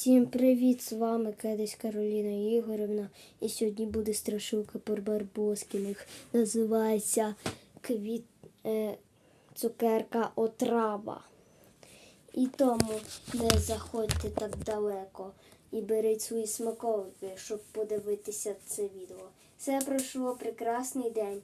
Всім привіт! З вами Кедись Кароліна Ігорівна. І сьогодні буде страшилка про Барбоскіних. Називається квіт... е, цукерка отрава. І тому не заходьте так далеко і беріть свої смаковики, щоб подивитися це відео. Все пройшло прекрасний день.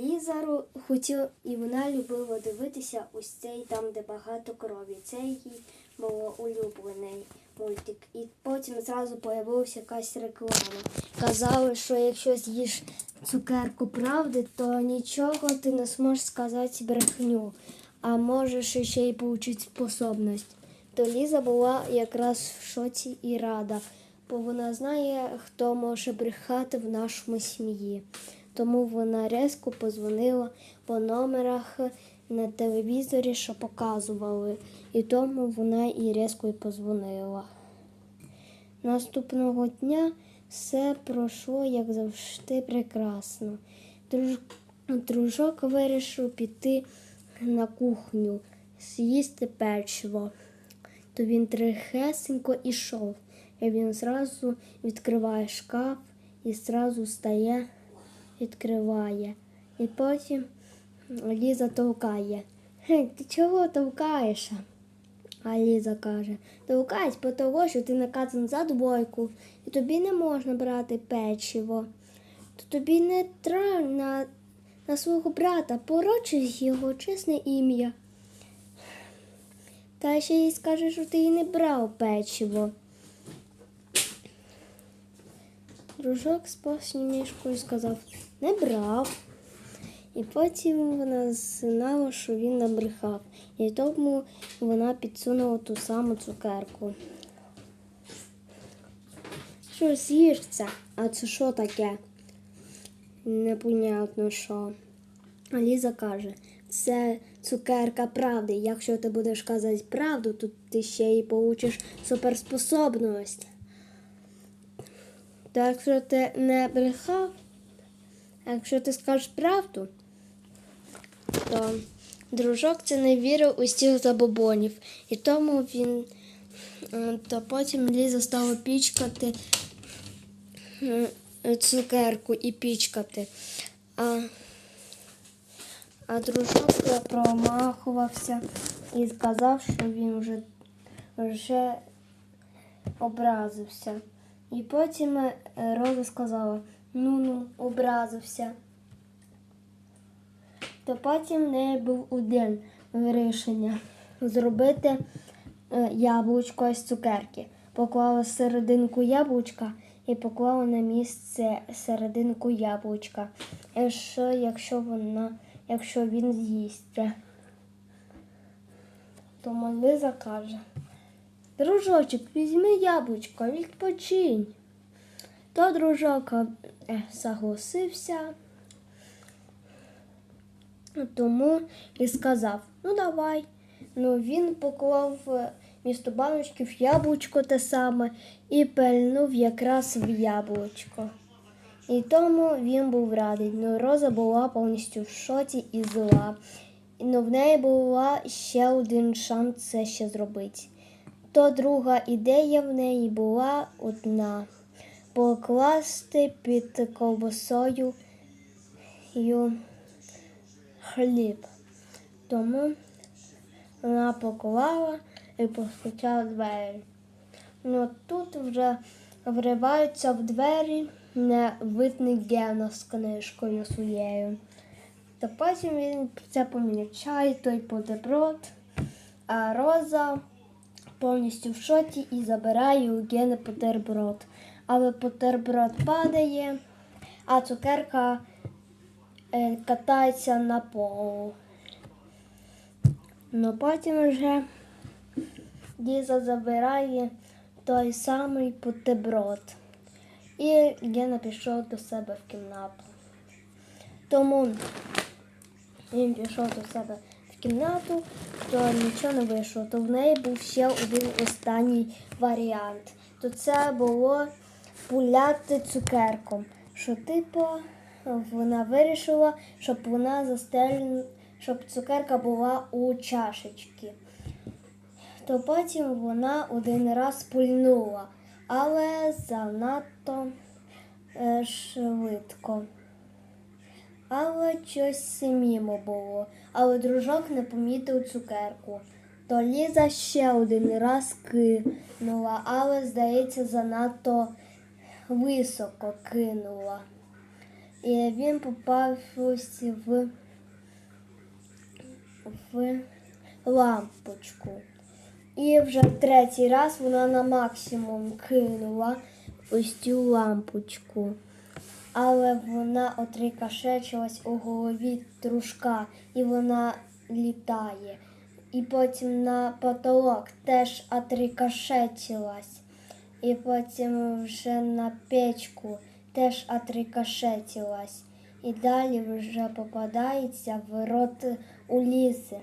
Ліза ру- хотіла і вона любила дивитися ось цей там, де багато крові. Це її було улюблений мультик. І потім зразу появилася якась реклама. Казали, що якщо з'їш цукерку правди, то нічого ти не зможеш сказати брехню, а можеш ще й отримати способність. То Ліза була якраз в шоці і рада, бо вона знає, хто може брехати в нашому сім'ї. Тому вона різко позвонила по номерах на телевізорі, що показували, і тому вона і різко і позвонила. Наступного дня все пройшло, як завжди, прекрасно. Друж... Дружок вирішив піти на кухню, з'їсти печиво. То він трихесенько ішов, і він зразу відкриває шкаф і зразу стає, відкриває. І потім Ліза толкає. Гей, ти чого толкаєшся? А Ліза каже, толкайся, бо того, що ти наказан за двойку, і тобі не можна брати печиво. То тобі не треба на, на свого брата, порочиш його чесне ім'я. Та ще й скаже, що ти і не брав печиво. Дружок з посмішкою сказав, не брав. І потім вона знала, що він набрехав. І тому вона підсунула ту саму цукерку. Що це? А це що таке? Непонятно що. А Ліза каже, це цукерка правди. Якщо ти будеш казати правду, то ти ще й получиш суперспособність. Так якщо ти не брехав, якщо ти скажеш правду, то дружок це не вірив у стіг забобонів. І тому він е, то потім Ліза стала пічкати е, цукерку і пічкати. А, а дружок промахувався і сказав, що він вже, вже образився. І потім е, Роза сказала, ну ну, образився. То потім в неї був один вирішення зробити е, яблучко з цукерки. Поклала серединку яблучка і поклала на місце серединку яблучка. Що, якщо вона, якщо він з'їсть? То Лиза каже, дружочок, візьми яблучко, відпочинь. То дружок е, Тому і сказав, ну давай. Ну він поклав е, місто баночків яблучко те саме і пильнув якраз в яблучко. І тому він був радий. Ну, Роза була повністю в шоці і зла. Ну, в неї була ще один шанс це ще зробити. То друга ідея в неї була одна покласти під ковбасою хліб. Тому вона поклала і постучала двері. Ну тут вже вриваються в двері невидний Гена з книжкою своєю. Та потім він це помічає, той бутерброд, а Роза повністю в шоці і забирає у Гени бутерброд. Але бутерброд падає, а цукерка катається на полу. Ну потім вже Ліза забирає той самий бутерброд. І Гена пішов до себе в кімнату. Тому він пішов до себе в кімнату, то нічого не вийшло. То в неї був ще один останній варіант. То це було пуляти цукерком. Що типу вона вирішила, щоб вона застель... щоб цукерка була у чашечці. то потім вона один раз пульнула, але занадто е, швидко. Але щось мімо було, але дружок не помітив цукерку. То Ліза ще один раз кинула, але, здається, занадто високо кинула. І він попав в, в лампочку. І вже третій раз вона на максимум кинула ось цю лампочку. Але вона отрикошечилась у голові дружка, і вона літає. І потім на потолок теж отрикошетилась. І потім вже на печку теж отрикошетилась. І далі вже попадається в рот у ліси.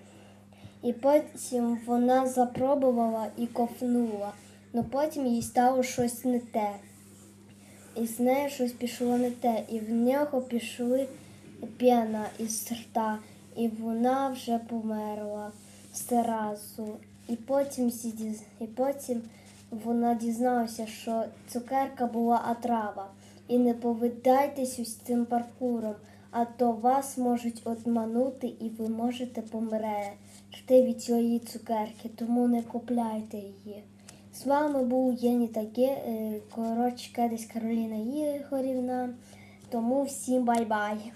І потім вона запробувала і ковнула, але потім їй стало щось не те. І з нею щось пішло не те, і в нього пішли пена із рта, і вона вже померла зразу. І потім, і потім вона дізналася, що цукерка була отрава. І не повидайтесь ось цим паркуром, а то вас можуть обманути і ви можете померти від цієї цукерки, тому не купляйте її. З вами був Єні Таке, е, коротше, десь Кароліна Ігорівна. Тому всім бай-бай.